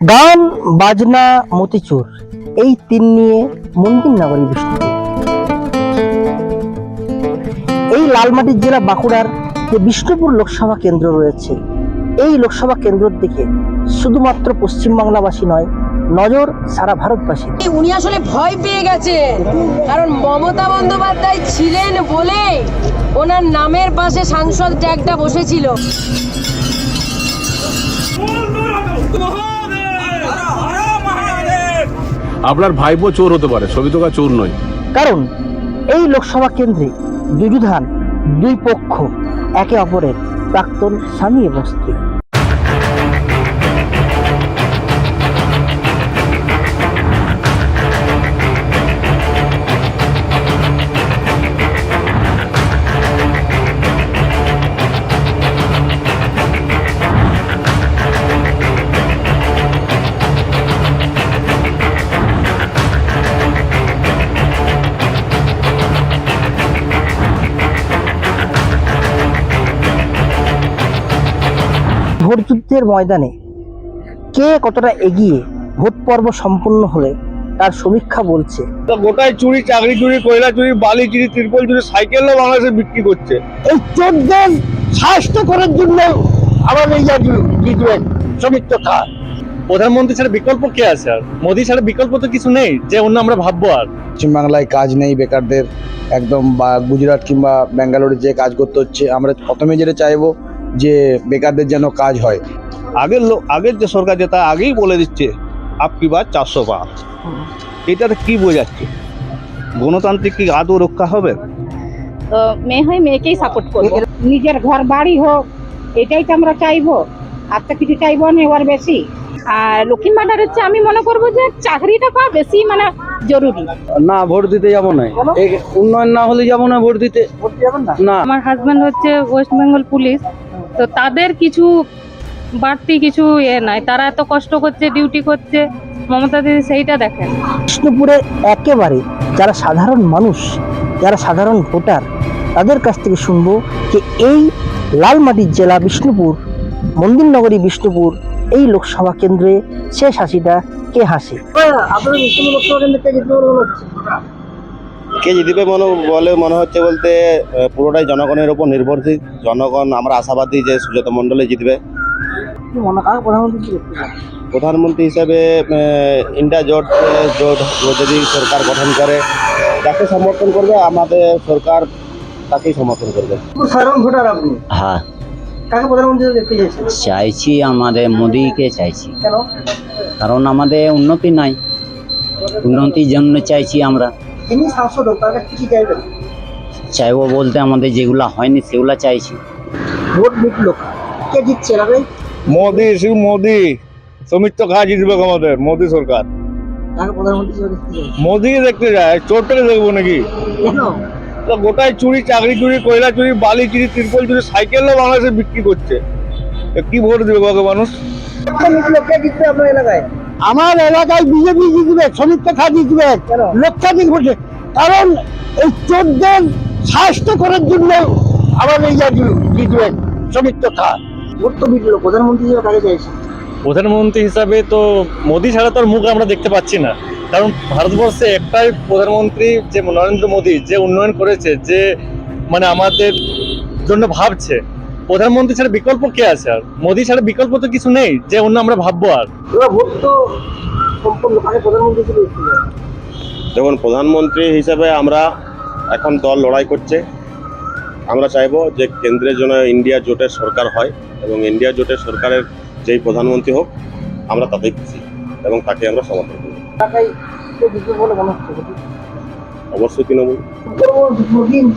গান বাজনা মতিচুর এই তিন নিয়ে মন্দির নগরী বিষ্ণুপুর এই লালমাটির জেলা বাঁকুড়ার যে বিষ্ণুপুর লোকসভা কেন্দ্র রয়েছে এই লোকসভা কেন্দ্রের দিকে শুধুমাত্র পশ্চিমবাংলাবাসী নয় নজর সারা ভারতবাসী উনি আসলে ভয় পেয়ে গেছেন কারণ মমতা বন্দ্যোপাধ্যায় ছিলেন বলে ওনার নামের পাশে সাংসদ ট্যাগটা বসেছিল আপনার ভাইপো চোর হতে পারে, সবিতকা চোর নয়। কারণ এই লোকসভা কেন্দ্রে বিবিধান দুই পক্ষ, একে অপরের প্রাক্তন স্বামী এবং স্ত্রী। ভোটযুদ্ধের ময়দানে কে কতটা এগিয়ে ভোট পর্ব সম্পূর্ণ হলে তার সমীক্ষা বলছে। তো গোটায় চুরি চাকরি চুরি কয়লা চুরি বালি চুরি ত্রিপল চুরি সাইকেলও বাংলাদেশে বিক্রি করছে। এই চোদ্দের স্বাস্থ্য করার জন্য আমাদের এই জিতবেন সমিত্র খা প্রধানমন্ত্রী ছাড়া বিকল্প কে আছে আর? মোদী ছাড়া বিকল্প তো কিছু নেই যে অন্য আমরা ভাববো আর। পশ্চিমবাংলায় কাজ নেই বেকারদের একদম বা গুজরাট কিংবা ব্যাঙ্গালোরে যে কাজ করতে হচ্ছে আমরা প্রথমে যেটা চাইব যে বেকারদের যেন কাজ হয়। আগের লোক আগের যে সরকার যেটা আগেই বলে দিচ্ছে আপকি বার চারশো পা এটাতে কি বোঝাচ্ছে? গণতান্ত্রিক কি আদৌ রক্ষা হবে? তো মেয়ে হয়ে মেয়েকেই সাপোর্ট করব। নিজের ঘর বাড়ি হোক এটাই তো আমরা চাইব। আর তো কিছু চাইব না এবার বেশি। আর লক্ষ্মী ভান্ডার হচ্ছে আমি মনে করব যে চাকরিটা পাওয়া বেশি মানে জরুরি। না ভোট দিতে যাব না। উন্নয়ন না হলে যাব না ভোট দিতে। না? আমার হাজব্যান্ড হচ্ছে ওয়েস্ট বেঙ্গল পুলিশ তো তাদের কিছু বাড়তি কিছু এ নাই। তারা এত কষ্ট করছে ডিউটি করছে। মমতা দিদি সেইটা দেখেন। বিষ্ণুপুরে একেবারে যারা সাধারণ মানুষ যারা সাধারণ ভোটার তাদের কাছ থেকে শুনব যে এই লালমাটির জেলা বিষ্ণুপুর মন্দিরনগরী বিষ্ণুপুর এই লোকসভা কেন্দ্রে শেষ হাসিটা কে হাসে? কে জিতবে মনে বলে মনে হচ্ছে বলতে পুরোটাই জনগণের উপর নির্ভরশীল। জনগণ আমরা আশাবাদী যে সুজাত মণ্ডলে জিতবে। মনে প্রধানমন্ত্রী হিসেবে ইন্ডিয়া জোট জোট যদি সরকার গঠন করে তাকে সমর্থন করবে আমাদের সরকার তাকেই সমর্থন করবে। সাধারণ ভোটার আপনি? হ্যাঁ। কাকে প্রধানমন্ত্রী দেখতে চাইছেন? চাইছি আমাদের মোদিকে চাইছি। কারণ আমাদের উন্নতি নাই। উন্নতির জন্য চাইছি আমরা। তিনি সাংসদ তার কাছে কি চাইবেন? চাইব বলতে আমাদের যেগুলা হয়নি সেগুলা চাইছি। ভোট মিটলো কে? জিতছে এলাকায় মোদি শিব মোদি। সৌমিত্র খা জিতবে আমাদের মোদি সরকার। মোদি দেখতে যায় চোরটাকে দেখব নাকি? তো গোটায় চুরি চাকরি চুরি কয়লা চুরি বালি চুরি তিরপল চুরি সাইকেলও বাংলাদেশে বিক্রি করছে। কি ভোট দেবে কাউকে মানুষ? কে জিতবে আপনার এলাকায়? আমার এলাকায় বিজেপি জিতবে সমিত্র খা জিতবে কেন? লক্ষাধিক ভোটে কারণ এই চোদ্দের স্বাস্থ্য করার জন্য আমার এই জিতবেন সমিত্র খা ভোট তো প্রধানমন্ত্রী হিসেবে কাকে চাইছেন? প্রধানমন্ত্রী হিসাবে তো মোদি ছাড়া তো আর মুখ আমরা দেখতে পাচ্ছি না। কারণ ভারতবর্ষে একটাই প্রধানমন্ত্রী যে নরেন্দ্র মোদী যে উন্নয়ন করেছে যে মানে আমাদের জন্য ভাবছে প্রধানমন্ত্রী ছাড়া বিকল্প কে আছে আর? মোদি ছাড়া বিকল্প তো কিছু নেই যে অন্য আমরা ভাববো আর। এবার ভোট তো সম্পূর্ণ প্রধানমন্ত্রী হিসেবে দেখুন প্রধানমন্ত্রী হিসাবে আমরা এখন দল লড়াই করছে। আমরা চাইব যে কেন্দ্রের জন্য ইন্ডিয়া জোটের সরকার হয় এবং ইন্ডিয়া জোটের সরকারের যেই প্রধানমন্ত্রী হোক আমরা তাতেই খুশি এবং তাকে আমরা সমর্থন করি মনে? অবশ্যই তৃণমূল।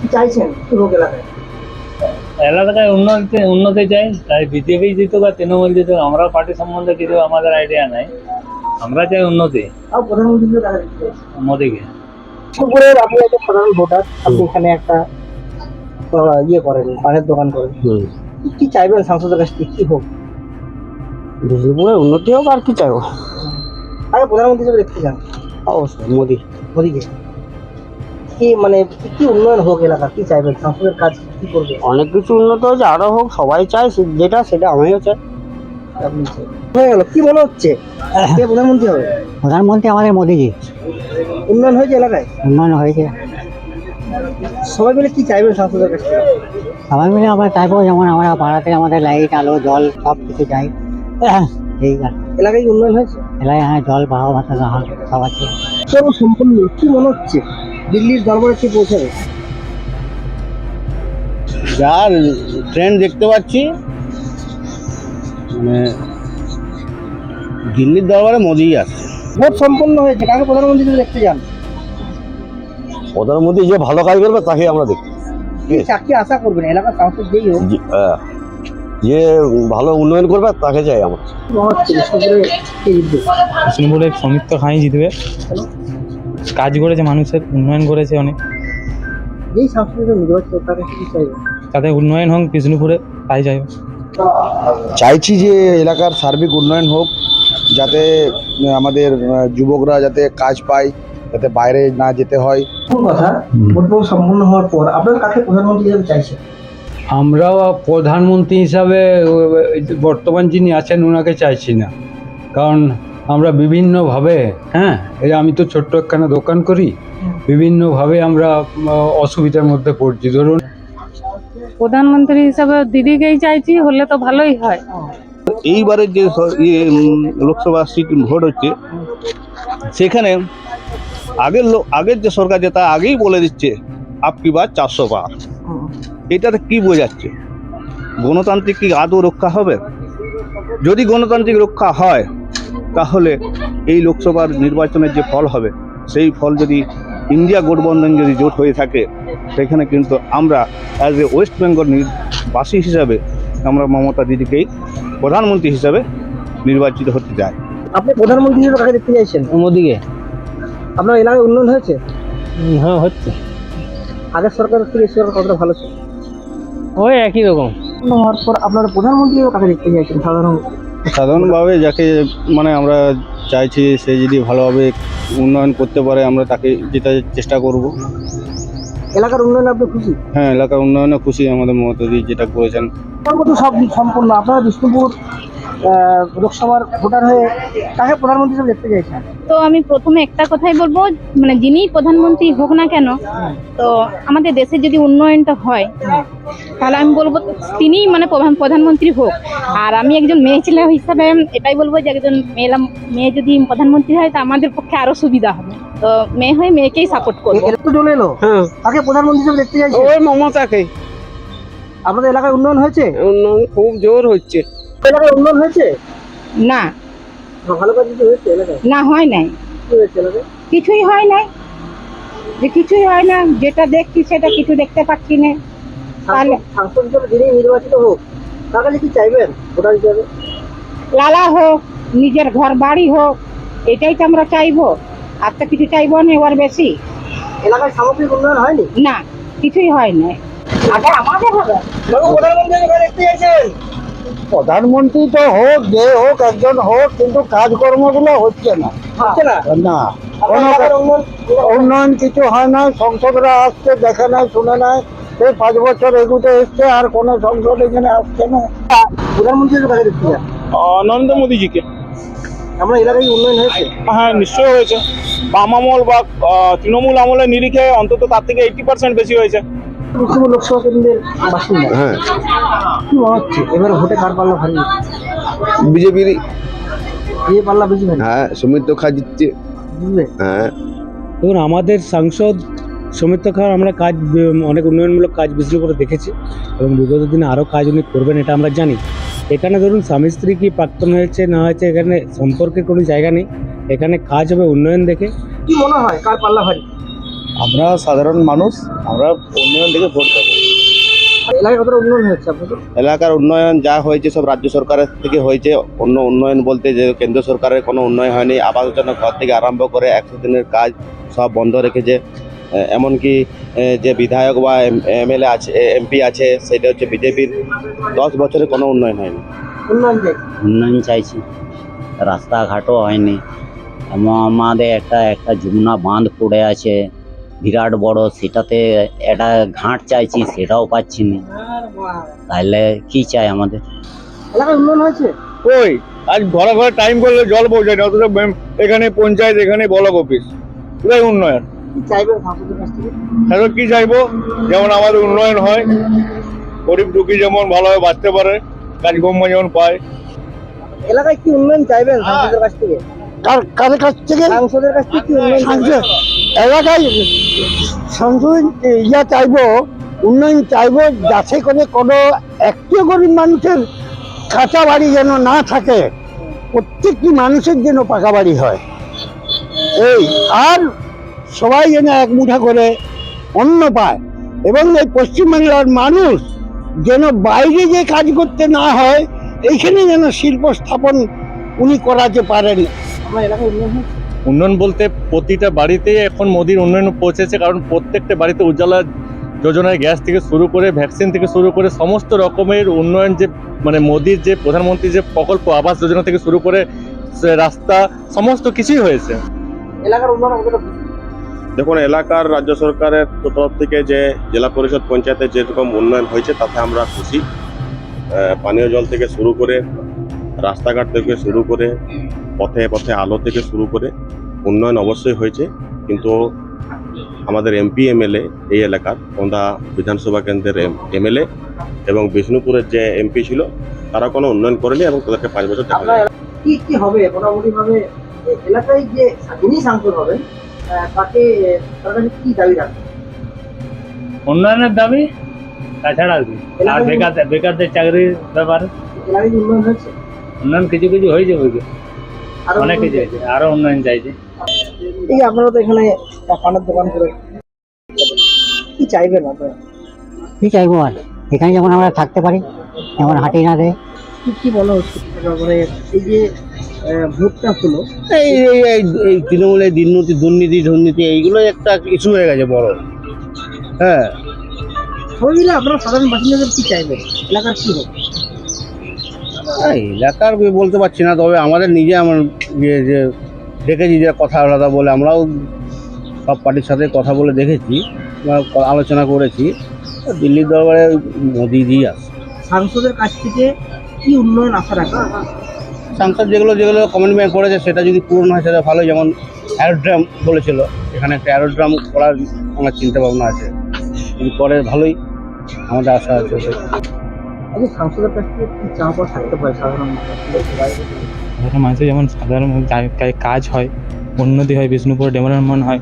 কি চাইছেন এলাকায়। এলাকায় উন্নতি উন্নতি চাই তাই বিজেপি জিতুক বা তৃণমূল জিতুক আমরা পার্টি সম্বন্ধে কিছু আমাদের আইডিয়া নাই। আমরা চাই উন্নতি। আর মোদিকে। বিষ্ণুপুরের আপনি একটা সাধারণ ভোটার আপনি এখানে একটা ইয়ে করেন পানের দোকান করেন। কি- চাইবেন সাংসদের কাছ থেকে? কি হোক? উন্নতি হোক আর কি চাইব। আগে প্রধানমন্ত্রী হিসেবে দেখতে চান অবশ্যই মোদি। মোদীকে। কি মানে কি উন্নয়ন হোক এলাকা? কি চাইবেন? সাংসদের কাজ কি করবে? অনেক কিছু উন্নত হয়েছে আরও হোক সবাই চায় সে- যেটা সেটা আমিও চাই। আপনি চাইবেন হয়ে গেল। কি মনে হচ্ছে? কে প্রধানমন্ত্রী হবে? প্রধানমন্ত্রী আমাদের মোদিজি। উন্নয়ন হয়েছে এলাকায়? উন্নয়ন হয়েছে। সবাই মিলে কি চাইবেন সাংসদের কাছ সবাই মিলে আমরা চাইব যেমন আমরা পাড়াতে আমাদের লাইট আলো জল সব কিছু চাই। ঠিক আছে এলাকায় কি উন্নয়ন হয়েছে? এলাকায় হ্যাঁ জল পাওয়া ভাতা সব আছে। সব সম্পূর্ণ কি মনে হচ্ছে? দিল্লির দরবারে কি পৌঁছাবে। যার ট্রেন্ড দেখতে পাচ্ছি মানে দিল্লির দরবারে মোদি আসছে। ভোট সম্পন্ন হয়েছে কাকে প্রধানমন্ত্রী দেখতে যান? প্রধানমন্ত্রী যে ভালো কাজ করবে তাকে আমরা দেখি চাকরি আশা করবেন এলাকার সাংসদ যেই হোক। যে ভালো উন্নয়ন করবে তাকে চাই আমরা। কি হচ্ছে বিষ্ণুপুরে কে জিতবে বিষ্ণুপুরে সমিত্র খাঁই জিতবে। কাজ করেছে মানুষের উন্নয়ন করেছে অনেক। নির্বাচিত কি চাইবেন তাতে উন্নয়ন হোক বিষ্ণুপুরে তাই যাই চাইছি যে এলাকার সার্বিক উন্নয়ন হোক যাতে আমাদের যুবকরা যাতে কাজ পায় যাতে বাইরে না যেতে হয়। কথা? গ্রহণ হওয়ার পর আপনার কাকে প্রধানমন্ত্রী হিসেবে চাইছেন? আমরাও প্রধানমন্ত্রী হিসাবে বর্তমান যিনি আছেন ওনাকে চাইছি না। কারণ আমরা বিভিন্নভাবে হ্যাঁ এই আমি তো ছোট্ট একখানা দোকান করি বিভিন্নভাবে আমরা অসুবিধার মধ্যে পড়ছি। ধরুন প্রধানমন্ত্রী হিসাবে দিদিকেই চাইছি হলে তো ভালোই হয়। এইবারের যে ইয়ে লোকসভা সিট ভোট হচ্ছে সেখানে আগের লোক আগের যে সরকার যে তা আগেই বলে দিচ্ছে আপকি বার চারশো পার এটাতে কি বোঝাচ্ছে? গণতান্ত্রিক কি আদৌ রক্ষা হবে? যদি গণতান্ত্রিক রক্ষা হয় তাহলে এই লোকসভার নির্বাচনের যে ফল হবে সেই ফল যদি ইন্ডিয়া গঠবন্ধন যদি জোট হয়ে থাকে সেখানে কিন্তু আমরা অ্যাজ এ ওয়েস্ট বেঙ্গল বাসী হিসাবে আমরা মমতা দিদিকেই প্রধানমন্ত্রী হিসাবে নির্বাচিত হতে চাই। আপনি প্রধানমন্ত্রী হিসেবে কাকে দেখতে চাইছেন? মোদিকে। আপনার এলাকায় উন্নয়ন হয়েছে? হ্যাঁ হচ্ছে। আগের সরকার থেকে সরকার কতটা ভালো ছিল? ওই একই রকম। হওয়ার পর আপনারা প্রধানমন্ত্রী কাকে দেখতে চাইছেন সাধারণ সাধারণভাবে যাকে মানে আমরা চাইছি সে যদি ভালোভাবে উন্নয়ন করতে পারে আমরা তাকে যেটা চেষ্টা করব। এলাকার উন্নয়নে আপনি খুশি? হ্যাঁ এলাকার উন্নয়নে খুশি আমাদের মমতাদি যেটা করেছেন। সব সম্পূর্ণ। আপনারা বিষ্ণুপুর লোকসভার ভোটার হয়ে কাকে প্রধানমন্ত্রী হিসেবে দেখতে চাইছেন? তো আমি প্রথমে একটা কথাই বলব মানে যিনিই প্রধানমন্ত্রী হোক না কেন তো আমাদের দেশে যদি উন্নয়নটা হয় তাহলে আমি বলব তিনিই মানে প্রধান প্রধানমন্ত্রী হোক। আর আমি একজন মেয়ে ছেলে হিসাবে এটাই বলব যে একজন মেয়েলা মেয়ে যদি প্রধানমন্ত্রী হয় তা আমাদের পক্ষে আরও সুবিধা হবে। তো মেয়ে হয়ে মেয়েকেই সাপোর্ট করব। তো চলে এলো? কাকে প্রধানমন্ত্রী হিসেবে দেখতে চাইছেন? ওই মমতাকে। আপনাদের এলাকায় উন্নয়ন হয়েছে? উন্নয়ন খুব জোর হচ্ছে। এলাকায় উন্নয়ন হয়েছে? না। ভালো কাজ কিছু হয়েছে এলাকায়? না হয় নাই। কি হয়েছে এলাকায়? কিছুই হয় না যে কিছুই হয় না যেটা দেখছি সেটা কিছু দেখতে পাচ্ছি না। তাহলে সাংসদ হিসেবে যিনি নির্বাচিত হোক। তার কাছে কি চাইবেন? ভোটার হিসেবে? লালা হোক নিজের ঘর বাড়ি হোক এটাই তো আমরা চাইব। আর তো কিছু চাইব না ওর বেশি। এলাকায় সামগ্রিক উন্নয়ন হয়নি? না কিছুই হয় না আগে আমাদের হবে। প্রধানমন্ত্রী হিসেবে দেখতে চাইছেন প্রধানমন্ত্রী তো হোক যে হোক একজন হোক কিন্তু কাজকর্মগুলো হচ্ছে না। হচ্ছে না? না। এলাকার উন্নয়ন কিছু হয় না সংসদরা আসছে দেখে নাই শুনে নাই এই পাঁচ বছর এগুতে এসছে আর কোনো সংসদ এখানে আসছে না। প্রধানমন্ত্রী হিসেবে কাকে দেখতে নরেন্দ্র মোদীজিকে। আমরা এলাকায় উন্নয়ন হয়েছে? হ্যাঁ নিশ্চয়ই হয়েছে। বাম আমল বা তৃণমূল আমলের নিরিখে অন্তত তার থেকে এইটি পার্সেন্ট বেশি হয়েছে। বিষ্ণুপুর লোকসভা কেন্দ্রের বাসিন্দা। হ্যাঁ। কি মনে হচ্ছে? এবারে ভোটে কার পাল্লা ভারী? বিজেপির যে পাল্লা বেশি ভারী? হ্যাঁ সুমিত্র খা জিতছে। হ্যাঁ। দেখুন আমাদের সাংসদ সৌমিত্র খান আমরা কাজ অনেক উন্নয়নমূলক কাজ বিষ্ণুপুরে দেখেছি এবং বিগত দিনে আরও কাজ উনি করবেন এটা আমরা জানি। এখানে ধরুন স্বামী স্ত্রী কি প্রাক্তন হয়েছে না হয়েছে এখানে সম্পর্কের কোনো জায়গা নেই। এখানে কাজ হবে উন্নয়ন দেখে। কি মনে হয়? কার পাল্লা ভারী? আমরা সাধারণ মানুষ আমরা উন্নয়ন থেকে ভোট দেবো। এলাকায় কতটা উন্নয়ন হয়েছে আপনাদের? এলাকার উন্নয়ন যা হয়েছে সব রাজ্য সরকারের থেকে হয়েছে। অন্য উন্নয়ন বলতে যে কেন্দ্র সরকারের কোনো উন্নয়ন হয়নি। আবাস যোজনা ঘর থেকে আরম্ভ করে একশো দিনের কাজ সব বন্ধ রেখেছে। এমনকি যে বিধায়ক বা এমএলএ আছে এমপি আছে সেটা হচ্ছে বিজেপির। দশ বছরে কোনো উন্নয়ন হয়নি। উন্নয়ন চাইছি। রাস্তাঘাটও হয়নি। আমাদের একটা একটা যমুনা বাঁধ পড়ে আছে। বিরাট বড় সেটাতে একটা ঘাট চাইছি সেটাও পাচ্ছি না। তাহলে কি চাই আমাদের? এলাকায় উন্নয়ন হয়েছে? ওই আজ ঘরে ঘরে টাইম করলে জল পৌঁছায় না অথচ এখানে পঞ্চায়েত এখানে ব্লক অফিস কোথায় উন্নয়ন। কি চাইব যেমন আমাদের উন্নয়ন হয় গরিব দুঃখী যেমন ভালোভাবে বাঁচতে পারে কাজকর্ম যেমন পায়। এলাকায় কি উন্নয়ন চাইবেন কাছ থেকে? কার কাছ থেকে সাংসদের কাছ থেকে? এলাকায় সংশোধন ইয়া চাইব উন্নয়ন চাইব যাতে করে কোনো একটিও গরিব মানুষের কাঁচা বাড়ি যেন না থাকে প্রত্যেকটি মানুষের যেন পাকা বাড়ি হয়। এই আর সবাই যেন এক মুঠা করে অন্ন পায়। এবং এই পশ্চিমবাংলার মানুষ যেন বাইরে যে কাজ করতে না হয় এইখানে যেন শিল্প স্থাপন উনি করাতে পারেন। আপনার এলাকায় উন্নয়ন হয়েছে? উন্নয়ন বলতে প্রতিটা বাড়িতেই এখন মোদির উন্নয়ন পৌঁছেছে কারণ প্রত্যেকটা বাড়িতে উজ্জ্বলা যোজনায় গ্যাস থেকে শুরু করে ভ্যাকসিন থেকে শুরু করে সমস্ত রকমের উন্নয়ন যে মানে মোদির যে প্রধানমন্ত্রী যে প্রকল্প আবাস যোজনা থেকে শুরু করে সে রাস্তা সমস্ত কিছুই হয়েছে। এলাকার উন্নয়ন দেখুন এলাকার রাজ্য সরকারের তরফ থেকে যে জেলা পরিষদ পঞ্চায়েতে যেরকম উন্নয়ন হয়েছে তাতে আমরা খুশি। পানীয় জল থেকে শুরু করে রাস্তাঘাট থেকে শুরু করে পথে পথে আলো থেকে শুরু করে উন্নয়ন অবশ্যই হয়েছে কিন্তু আমাদের এমপি এমএলএ এই এলাকার ওন্দা বিধানসভা কেন্দ্রের এমএলএ এবং বিষ্ণুপুরের যে এমপি ছিল তারা কোনো উন্নয়ন করেনি এবং তাদেরকে পাঁচ বছর দেখা কি কি হবে? মোটামুটি ভাবে এলাকায় যে যিনি সাংসদ হবেন তাকে তার কাছে কি দাবি রাখবেন উন্নয়নের দাবি তাছাড়া আর কি। আর বেকার বেকারদের চাকরির ব্যাপারে। উন্নয়ন হয়েছে? উন্নয়ন কিছু কিছু হয়েছে বুঝলি অনেক কিছু হয়েছে আরও উন্নয়ন চাইছে এই আপনারা তো এখানে পানের দোকান করে কি চাইবেন আপনারা? কি চাইব আর? এখানে যেমন আমরা থাকতে পারি যেমন হাঁটি না দেয়। কি কি মনে হচ্ছে তারপরে এই যে আহ, ভোটটা হলো। এই এই তৃণমূলের দুর্নীতি দুর্নীতি দুর্নীতি এইগুলো একটা ইস্যু হয়ে গেছে বড়। হ্যাঁ। সবাই মিলে আপনারা সাধারণ বাসিন্দাদের কি চাইবেন? এলাকার কি হোক এই এলাকার বলতে পারছি না তবে আমাদের নিজে আমার ইয়ে যে দেখেছি যে কথা আলাদা বলে আমরাও সব পার্টির সাথে কথা বলে দেখেছি বা আলোচনা করেছি। দিল্লির দরবারে মোদিজি আছে সাংসদের কাছ থেকে কি উন্নয়ন আশা রাখবেন সাংসদ যেগুলো যেগুলো কমিটমেন্ট করেছে সেটা যদি পূরণ হয় সেটা ভালো যেমন অ্যারোড্রাম বলেছিল এখানে একটা অ্যারোড্রাম করার আমার চিন্তা ভাবনা আছে। যদি করে ভালোই আমাদের আশা আছে। আচ্ছা সাংসদের কাছ থেকে কি পাওয়া থাকতে পারে সাধারণ মানুষের? সাধারণ মানুষের যেমন সাধারণ কাজ হয় উন্নতি হয় বিষ্ণুপুর ডেভেলপমেন্ট হয়।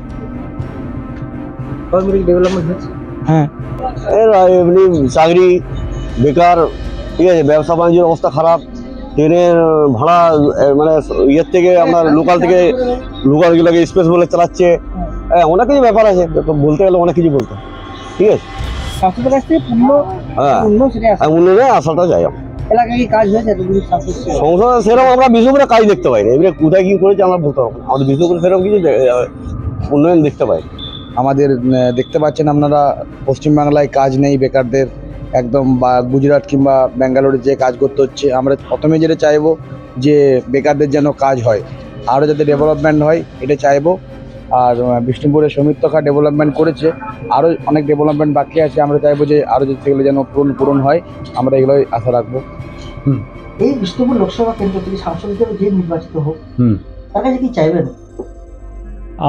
ডেভেলপমেন্ট হচ্ছে? হ্যাঁ। এমনি চাকরি বেকার ঠিক আছে ব্যবসা বাণিজ্যের অবস্থা খারাপ ট্রেনের ভাড়া মানে ইয়ের থেকে আপনার লোকাল থেকে লোকালগুলোকে স্পেস বলে চালাচ্ছে। হ্যাঁ অনেক কিছু ব্যাপার আছে বলতে গেলে অনেক কিছু বলতে ঠিক আছে? কাছ থেকে পূর্ণ হ্যাঁ। আশাটা সাংসদ সেরকম আমরা বিষ্ণুপুরে কাজ দেখতে পাই না এবারে কোথায় কি করেছে আমরা বলতে পারব না। আমাদের বিষ্ণুপুরে সেরকম কিছু উন্নয়ন দেখতে পাই আমাদের দেখতে পাচ্ছেন আপনারা পশ্চিমবাংলায় কাজ নেই বেকারদের। একদম বা গুজরাট কিংবা ব্যাঙ্গালোরে যে কাজ করতে হচ্ছে আমরা প্রথমে যেটা চাইব যে বেকারদের যেন কাজ হয়। আরও যাতে ডেভেলপমেন্ট হয় এটা চাইব। আর বিষ্ণুপুরে সৌমিত্র খা ডেভেলপমেন্ট করেছে। আরও অনেক ডেভেলপমেন্ট বাকি আছে আমরা চাইব যে আরও যদি সেগুলো যেন পূরণ পূরণ হয় আমরা এগুলোই আশা রাখব। এই বিষ্ণুপুর লোকসভা কেন্দ্র থেকে সাংসদ হিসেবে যে নির্বাচিত হোক হুম। তার কাছে কি চাইবেন?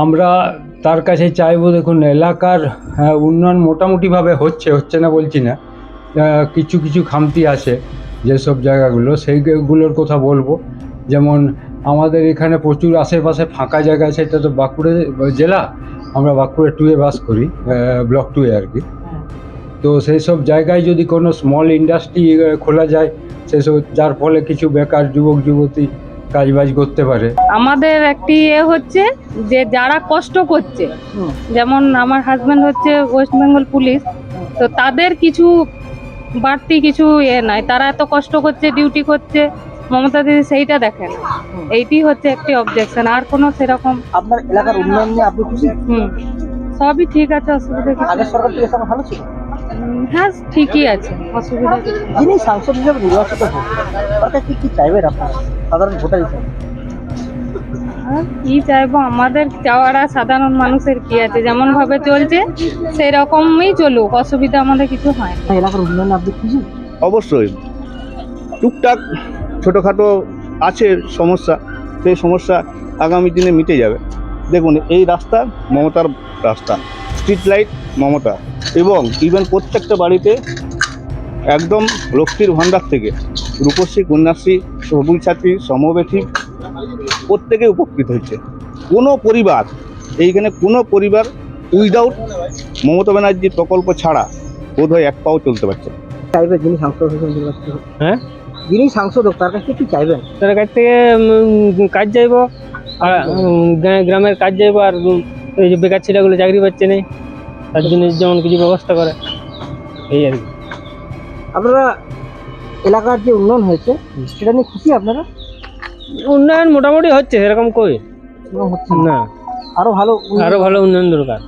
আমরা তার কাছে চাইব দেখুন এলাকার হ্যাঁ, উন্নয়ন মোটামুটিভাবে হচ্ছে হচ্ছে না বলছি না। কিছু কিছু খামতি আছে যেসব জায়গাগুলো সেইগুলোর কথা বলব। যেমন আমাদের এখানে প্রচুর আশেপাশে ফাঁকা জায়গা আছে, এটা তো বাঁকুড়া জেলা। আমরা বাঁকুড়া টুয়ে বাস করি ব্লক টুয়ে আর কি। তো সেই সব জায়গায় যদি কোনো স্মল ইন্ডাস্ট্রি খোলা যায় সেসব যার ফলে কিছু বেকার যুবক, যুবতী কাজবাজ করতে পারে। আমাদের একটি এ হচ্ছে যে যারা কষ্ট করছে, যেমন আমার হাজব্যান্ড হচ্ছে ওয়েস্ট বেঙ্গল পুলিশ তো তাদের কিছু বাড়তি কিছু এ নাই। তারা এত কষ্ট করছে ডিউটি করছে মমতা দিদি সেইটা দেখে না। এইটি হচ্ছে একটি অবজেকশন আর কোনো সেরকম আপনার এলাকার উন্নয়ন নিয়ে আপনি খুশি? হুম। সবই ঠিক আছে অসুবিধা কিছু আগের সরকার থেকে সব ভালো ছিল? হ্যাঁ ঠিকই আছে অসুবিধা নেই। যিনি সাংসদ হিসেবে নির্বাচিত হোক তার কাছে কি চাইবেন আপনারা? সাধারণ ভোটার হিসেবে? আর কি চাইব? আমাদের চাওয়ারা সাধারণ মানুষের কি আছে? যেমন ভাবে চলছে সেই রকমই চলুক অসুবিধা আমাদের কিছু হয় না। এলাকার উন্নয়নে আপনি খুশি? অবশ্যই। টুকটাক ছোটোখাটো আছে সমস্যা সেই সমস্যা আগামী দিনে মিটে যাবে। দেখুন এই রাস্তা মমতার রাস্তা স্ট্রিট লাইট মমতা এবং ইভেন প্রত্যেকটা বাড়িতে একদম লক্ষ্মীর ভাণ্ডার থেকে রূপশ্রী কন্যাশ্রী সবুজ ছাত্রী সমবেথী প্রত্যেকে উপকৃত হচ্ছে। কোনো পরিবার এইখানে কোনো পরিবার উইদাউট মমতা ব্যানার্জির প্রকল্প ছাড়া বোধহয় এক পাও চলতে পারছে হ্যাঁ? যিনি সাংসদ হোক তার কাছ থেকে কি চাইবেন? তার কাছ থেকে কাজ চাইব। আর গ্রামের কাজ চাইব আর এই যে বেকার ছেলেগুলো চাকরি পাচ্ছে না তার জন্য যেমন কিছু ব্যবস্থা করে এই আর কি। আপনারা এলাকার যে উন্নয়ন হয়েছে সেটা নিয়ে খুশি আপনারা? উন্নয়ন মোটামুটি হচ্ছে সেরকম কই। হচ্ছে না। না। আরও ভালো উন্নয়ন- আরও ভালো উন্নয়ন দরকার।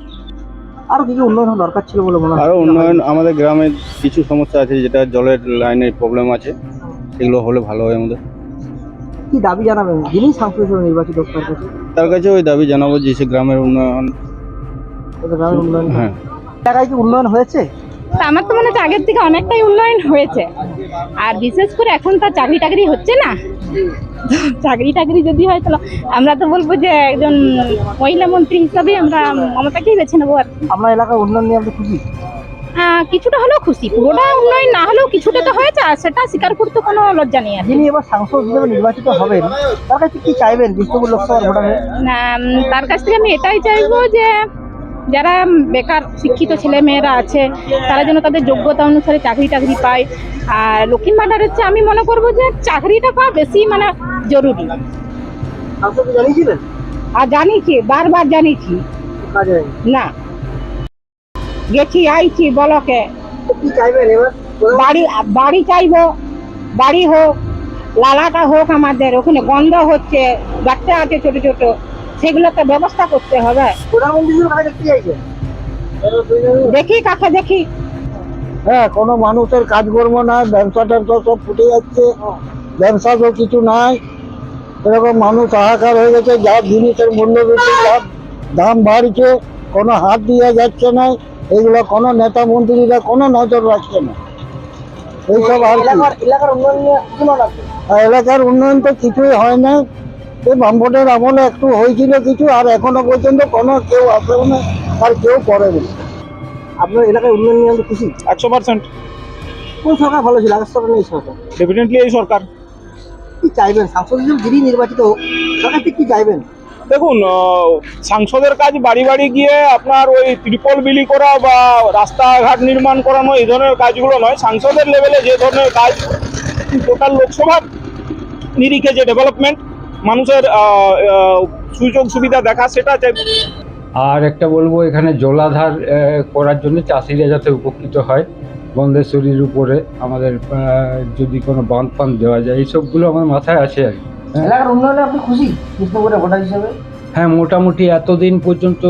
আরও কি কি উন্নয়ন দরকার ছিল বলে মনে হয়। আরও উন্নয়ন আমাদের গ্রামে কিছু সমস্যা আছে যেটা জলের লাইনের প্রবলেম আছে। সেগুলো হলে ভালো হয় আমাদের। কি দাবি জানাবেন যিনি সাংসদ নির্বাচিত তার কাছে ওই দাবি জানাব যে সে গ্রামের উন্নয়ন গ্রামের উন্নয়ন। হ্যাঁ। এলাকায় কি উন্নয়ন হয়েছে? তা আমার তো মনে হচ্ছে আগের থেকে অনেকটাই উন্নয়ন হয়েছে। আর বিশেষ করে এখন তো চাকরি টাকরি হচ্ছে না। চাকরি টাকরি যদি হয় তাহলে আমরা তো বলব যে একজন মহিলা মন্ত্রী হিসাবে আমরা মমতাকেই বেছে নেব আর কি। আপনার এলাকার উন্নয়ন নিয়ে আমরা খুশি। কিছুটা হলেও খুশি। পুরোটা উন্নয়ন না হলেও কিছুটা তো হয়েছে আর সেটা স্বীকার করতে কোনো লজ্জা নেই যিনি এবার সাংসদ হিসেবে নির্বাচিত হবেন তার কাছে কি চাইবেন বিষ্ণুপুর লোকসভার ভোটার হয়ে? না, তার কাছ থেকে আমি এটাই চাইব যে যারা বেকার শিক্ষিত ছেলে মেয়েরা আছে তারা যেন তাদের যোগ্যতা অনুসারে চাকরি টাকরি পায়। আর লক্ষ্মী ভান্ডারের চেয়ে আমি মনে করব যে চাকরিটা পাওয়া বেশি মানে জরুরি। আর জানিছি বারবার হয়নি। না। গেছি, আইছি, বলকে। কি বাড়ি বাড়ি চাইব, বাড়ি হোক, লালাটা হোক আমাদের, ওখানে গন্ধ হচ্ছে, বাচ্চা আছে ছোট ছোট, সেগুলোতে ব্যবস্থা করতে হবে। দেখি কাকে দেখি। হ্যাঁ কোনো মানুষের কাজকর্ম নাই, ব্যবসা ট্যাবসা সব ফুটে যাচ্ছে ব্যবসা তো কিছু নাই। এরকম মানুষ হাহাকার হয়ে গেছে যা জিনিসের মূল্য বেশি যা দাম বাড়ছে, কোনো হাত দিয়ে যাচ্ছে না। এগুলো কোনো নেতা মন্ত্রীরা কোনো নজর রাখছে না। এইসব আর কি। এলাকার উন্নয়ন এলাকার উন্নয়ন তো কিছুই হয় না। এই বামপটের আমলে একটু হয়েছিল কিছু আর এখনও পর্যন্ত কোনো কেউ আসেও না আর কেউ করেনি আপনার এলাকায় উন্নয়ন নিয়ে খুশি একশো পার্সেন্ট। কোন সরকার ভালো ছিল? আগের সরকার নেই সরকার? ডেফিনেটলি এই সরকার। কি চাইবেন? সাংসদ হিসেবে যিনি নির্বাচিত হোক সরকার থেকে কি চাইবেন? দেখুন সাংসদের কাজ বাড়ি বাড়ি গিয়ে আপনার ওই ত্রিপল বিলি করা বা রাস্তাঘাট নির্মাণ করানো এই ধরনের কাজগুলো নয় সাংসদের লেভেলে যে ধরনের কাজ টোটাল লোকসভার নিরিখে যে ডেভেলপমেন্ট মানুষের সুযোগ সুবিধা দেখা, সেটা চাই আর একটা বলব, এখানে জলাধার করার জন্য চাষিরা যাতে উপকৃত হয়, বন্দেশ্বরীর উপরে আমাদের যদি কোনো বাঁধ ফাঁধ দেওয়া যায় এইসবগুলো আমার মাথায় আছে আর কি। এলাকার উন্নয়নে আপনি খুশি? কৃষ্ণপুরে ভোটার হিসেবে? হ্যাঁ মোটামুটি এতদিন পর্যন্ত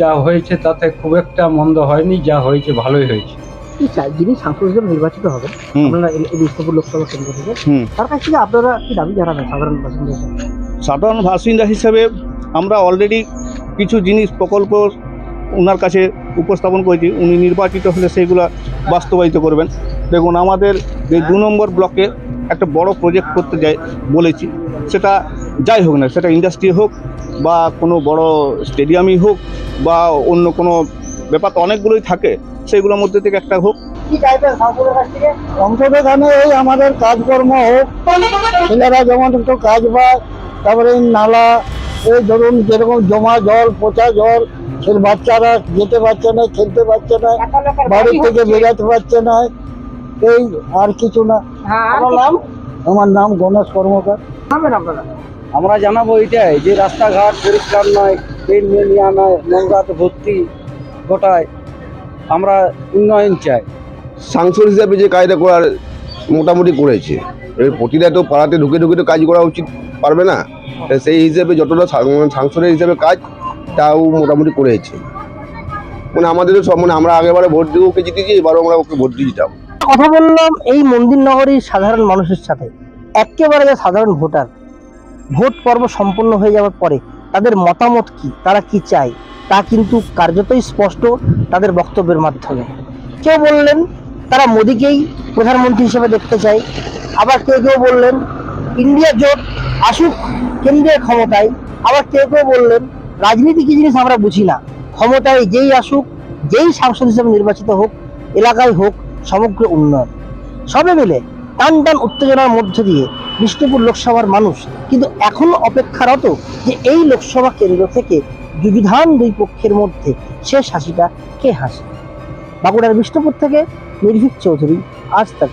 যা হয়েছে তাতে খুব একটা মন্দ হয়নি যা হয়েছে ভালোই হয়েছে। কি যিনি সাংসদ হিসেবে নির্বাচিত হবেন আপনারা বিষ্ণুপুর লোকসভা কেন্দ্র থেকে তার কাছ থেকে আপনারা কি দাবি জানাবেন সাধারণ বাসিন্দা হিসেবে? সাধারণ বাসিন্দা হিসেবে আমরা অলরেডি কিছু জিনিস প্রকল্প ওনার কাছে উপস্থাপন করেছি উনি নির্বাচিত হলে সেইগুলো বাস্তবায়িত করবেন। দেখুন আমাদের এই দু নম্বর ব্লকে একটা বড় প্রজেক্ট করতে যাই বলেছি সেটা যাই হোক না সেটা ইন্ডাস্ট্রি হোক বা কোনো বড় স্টেডিয়ামই হোক বা অন্য কোনো ব্যাপার তো অনেকগুলোই থাকে সেইগুলোর মধ্যে থেকে একটা হোক। কানে এই আমাদের কাজকর্ম হোক। ছেলেরা যেমন একটু কাজ পায় তারপরে নালা এই ধরুন যেরকম জমা জল পচা জল সে বাচ্চারা যেতে পারছে না খেলতে পারছে না বাড়ি থেকে বেরোতে পারছে না এই আর কিছু না। আমার নাম? আমার নাম গণেশ কর্মকার। আমরা জানাব এটাই যে রাস্তাঘাট পরিষ্কার নয় ট্রেন নয় নোংরাতে ভর্তি গোটায় আমরা উন্নয়ন চাই। সাংসদ হিসাবে যে কাজটা করার মোটামুটি করেছে। এবার প্রতিটা তো পাড়াতে ঢুকে ঢুকে তো কাজ করা উচিত পারবে না? সেই হিসেবে যতটা সাং- সাংসদের হিসেবে কাজ তাও মোটামুটি করেছে। মানে আমাদের তো সব মানে আমরা আগেবারে ভোট দিয়ে ওকে জিতেছি এবারও আমরা ওকে ভোট দিয়ে দিতাম। কথা বললাম এই মন্দির নগরীর সাধারণ মানুষের সাথে। একেবারে যে সাধারণ ভোটার। ভোট পর্ব সম্পন্ন হয়ে যাওয়ার পরে তাদের মতামত কি? তারা কি চায়? তা কিন্তু কার্যতই স্পষ্ট তাদের বক্তব্যের মাধ্যমে। কেউ বললেন, তারা মোদীকেই প্রধানমন্ত্রী হিসেবে দেখতে চায়। আবার কেউ কেউ বললেন, ইন্ডিয়া জোট আসুক কেন্দ্রের ক্ষমতায়। আবার কেউ কেউ বললেন, রাজনীতি কি জিনিস আমরা বুঝি না। ক্ষমতায় যেই আসুক, যেই সাংসদ হিসেবে নির্বাচিত হোক, এলাকায় হোক সমগ্র উন্নয়ন। সবে মিলে টান টান উত্তেজনার মধ্য দিয়ে বিষ্ণুপুর লোকসভার মানুষ কিন্তু এখনও অপেক্ষারত যে এই লোকসভা কেন্দ্র থেকে যুবিধান দুই পক্ষের মধ্যে শেষ হাসিটা কে হাসে বাঁকুড়ার বিষ্ণুপুর থেকে নির্ভীক চৌধুরী, আজ তার